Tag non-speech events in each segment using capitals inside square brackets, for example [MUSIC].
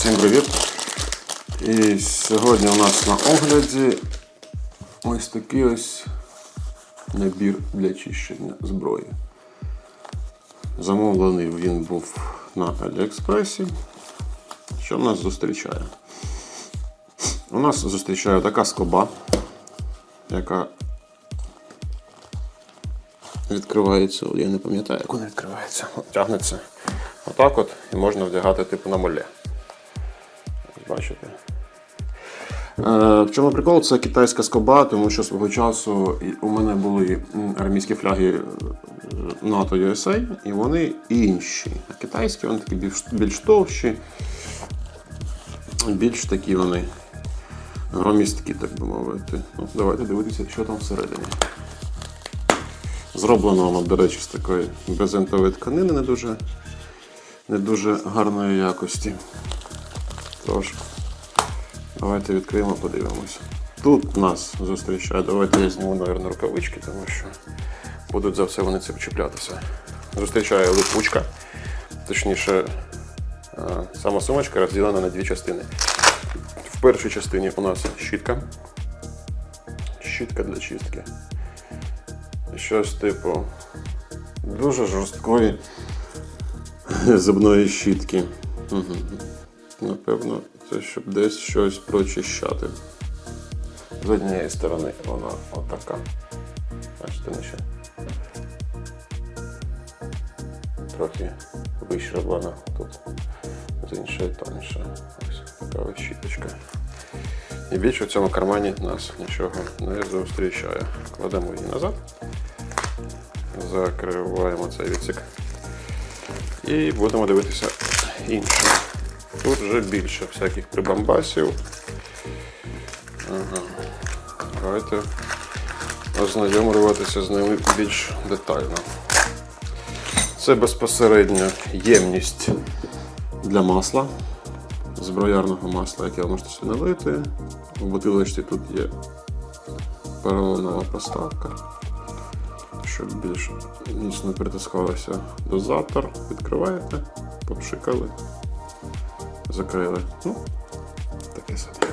Всім привіт! І сьогодні у нас на огляді ось такий ось набір для чищення зброї. Замовлений він був на Аліекспресі. Що нас зустрічає? У нас зустрічає така скоба, яка відкривається, я не пам'ятаю, як вона відкривається. Тягнеться отак от і можна вдягати типу на моле. Ось Бачите? Е, в чому прикол? Це китайська скоба, тому що свого часу у мене були армійські фляги е, НАТО USA, і вони інші. А китайські вони такі більш, більш товщі, більш такі вони громісткі, так би мовити. Ну, давайте дивитися, що там всередині. Зроблено воно, до речі, з такої брезентової тканини не дуже, не дуже гарної якості. Тож, давайте відкриємо, подивимося. Тут нас зустрічає. Давайте я зніму, мабуть, рукавички, тому що будуть за все вони це чіплятися. Зустрічає липучка. Точніше, е, сама сумочка розділена на дві частини. В першій частині у нас щітка. Щітка для чистки. Щось типу дуже жорсткої зубної щітки. Угу. Напевно, це щоб десь щось прочищати. З однієї сторони вона отака. Бачите, не ще трохи вищерблена тут. З іншої тоньше. Ось така ось щіточка. І більше в цьому кармані нас нічого не зустрічає. Кладемо її назад. Закриваємо цей відсік. І будемо дивитися інше. Тут вже більше всяких прибамбасів. Ага. Давайте ознайомлюватися з ними більш детально. Це безпосередньо ємність для масла, зброярного масла, яке ви можете собі налити. У бутилочці тут є поролонова проставка щоб більш міцно притискалося дозатор. Відкриваєте, попшикали, закрили. Ну, таке собі.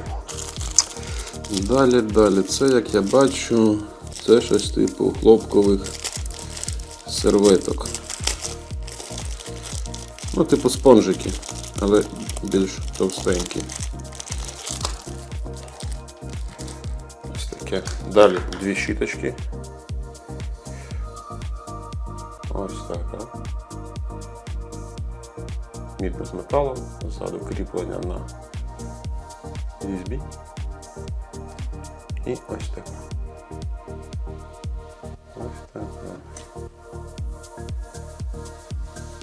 Далі, далі. Це, як я бачу, це щось типу хлопкових серветок. Ну, типу спонжики, але більш товстенькі. Ось таке. Далі дві щіточки. Ось так. а. Мідно з металом, ззаду кріплення на USB. І ось так. Ось так.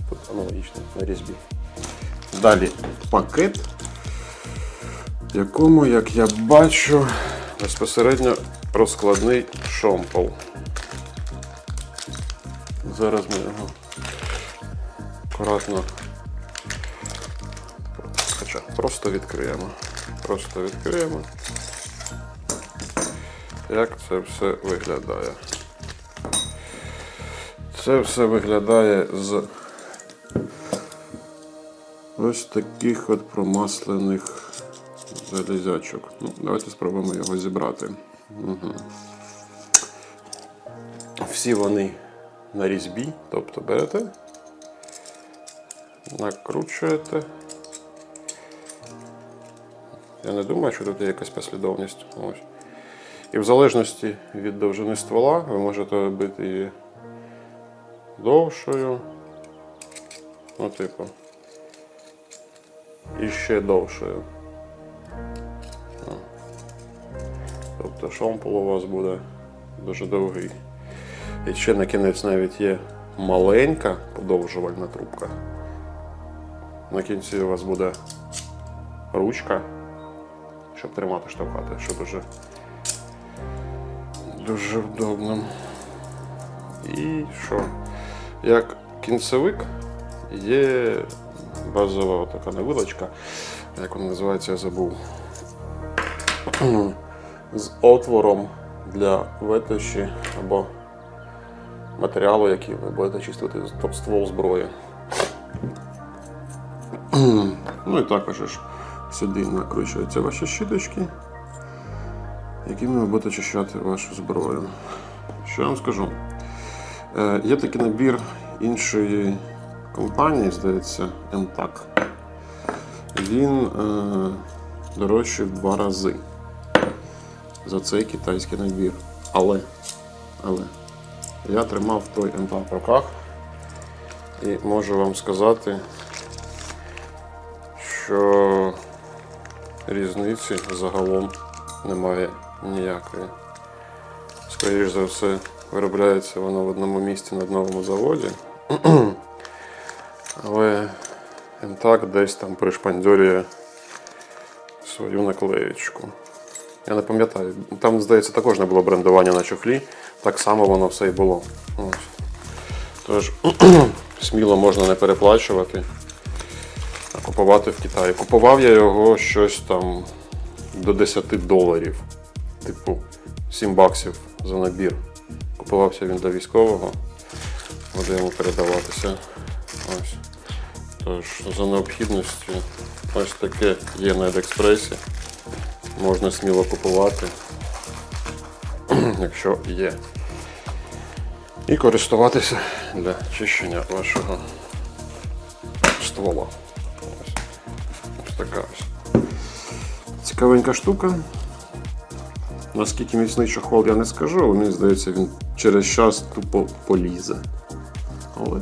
Тут аналогічно на різьбі. Далі пакет, в якому, як я бачу, безпосередньо розкладний шомпол. Зараз ми його акуратно, просто відкриємо. Просто відкриємо. Як це все виглядає? Це все виглядає з ось таких от промаслених залізячок. Ну, давайте спробуємо його зібрати. Угу. Всі вони на різьбі, тобто берете, накручуєте. Я не думаю, що тут є якась послідовність. Ось. І в залежності від довжини ствола ви можете робити її довшою. Ну, типу. І ще довшою. Тобто шомпол у вас буде дуже довгий. І ще на кінець навіть є маленька подовжувальна трубка. На кінці у вас буде ручка, щоб тримати штовхати, що дуже, дуже вдобно. І що? Як кінцевик є базова така невилочка, як вона називається, я забув. [CLEARS THROAT] З отвором для ветоші або матеріалу, який ви будете чистити ствол зброї. [CLEARS THROAT] Ну і також Сюди накручуються ваші щіточки, якими ви будете очищати вашу зброю. Що я вам скажу? Е, є такий набір іншої компанії, здається, MTAC. Він е, дорожчий в два рази за цей китайський набір. Але, але я тримав той MTAC в руках і можу вам сказати, що різниці загалом немає ніякої. Скоріше за все, виробляється воно в одному місці на одному заводі. [CLEARS THROAT] Але МТАК десь там пришпандьорює свою наклеєчку. Я не пам'ятаю. Там, здається, також не було брендування на чохлі. Так само воно все і було. Ось. Тож, [CLEARS THROAT] сміло можна не переплачувати, купувати в Китаї. Купував я його щось там до 10 доларів. Типу 7 баксів за набір. Купувався він до військового, буде йому передаватися. Ось. Тож за необхідністю ось таке є на Аліекспресі. Можна сміло купувати, [CLEARS THROAT] якщо є. І користуватися для чищення вашого ствола. Така. Цікавенька штука. Наскільки міцний чохол, я не скажу, але мені здається, він через час тупо полізе. Але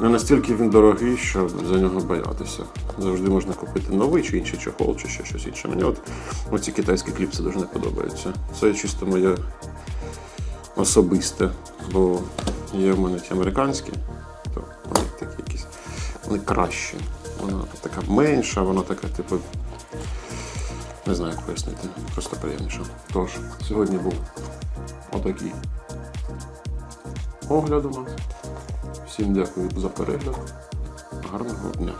не настільки він дорогий, що за нього боятися. Завжди можна купити новий чи інший чохол, чи ще щось інше. Мені от оці китайські кліпси дуже не подобаються. Це чисто моє особисте, бо є в мене ті американські, то вони такі якісь. Вони кращі. Вона така менша, вона така, типу. Не знаю, як пояснити. Просто приємніше. Тож, сьогодні був отакий огляд у нас. Всім дякую за перегляд. Гарного дня.